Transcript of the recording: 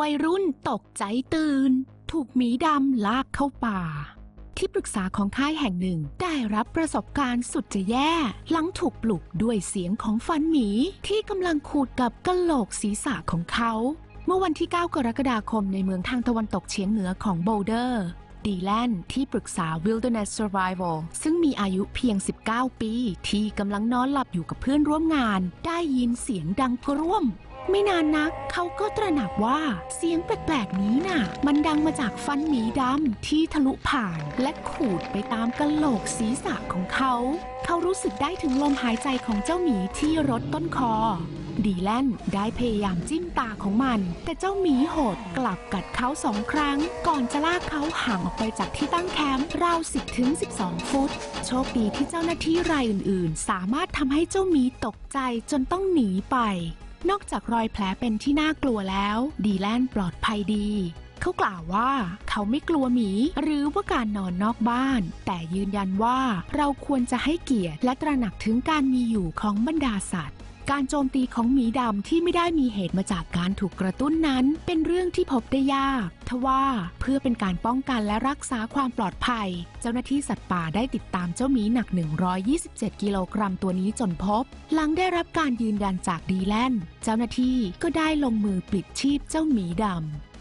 วัยรุ่นตกใจตื่น ถูกหมีดำลากเข้าป่า ที่ปรึกษาของค่ายแห่งหนึ่งได้รับประสบการณ์สุดจะแย่ หลังถูกปลุกด้วยเสียงของฟันหมีที่กำลังขูดกับกะโหลกศีรษะของเขา เมื่อวันที่ 9 กรกฎาคมในเมืองทางตะวันตกเฉียงเหนือของโบลเดอร์ดีแลนที่ปรึกษา Wilderness Survival ซึ่งมีอายุเพียง 19 ปี ที่กำลังนอนหลับอยู่กับเพื่อนร่วมงาน ได้ยินเสียงดังกร่วม ไม่นานนักเขาก็ตระหนักว่าเสียงแปลกๆนี้น่ะ มันดังมาจากฟันหมีดำที่ทะลุผ่านและขูดไปตามกะโหลกศีรษะของเขา เขารู้สึกได้ถึงลมหายใจของเจ้าหมีที่รดต้นคอ ดีแลนได้พยายามจิ้มตาของมัน แต่เจ้าหมีโหดกลับกัดเขาสองครั้ง ก่อนจะลากเขาห่างออกไปจากที่ตั้งแคมป์ราว 10ถึง12 ฟุต โชคดีที่เจ้าหน้าที่รายอื่นๆ สามารถทำให้เจ้าหมีตกใจจนต้องหนีไป นอกจากรอยแผลเป็นที่น่ากลัวแล้ว ดีแลนปลอดภัยดี เขากล่าวว่าเขาไม่กลัวหมี หรือว่าการนอนนอกบ้าน แต่ยืนยันว่าเราควรจะให้เกียรติและตระหนักถึงการมีอยู่ของบรรดาสัตว์ การโจมตีของหมีดำที่ไม่ได้มีเหตุมาจากการถูกกระตุ้นนั้น เป็นเรื่องที่พบได้ยากทว่าเพื่อเป็นการป้องกันและรักษาความปลอดภัย เจ้าหน้าที่สัตว์ป่าได้ติดตามเจ้าหมีหนัก 127 กิโลกรัมตัวนี้จนพบ หลังได้รับการยืนยันจากดีแลน เจ้าหน้าที่ก็ได้ลงมือปลิดชีพเจ้าหมีดำ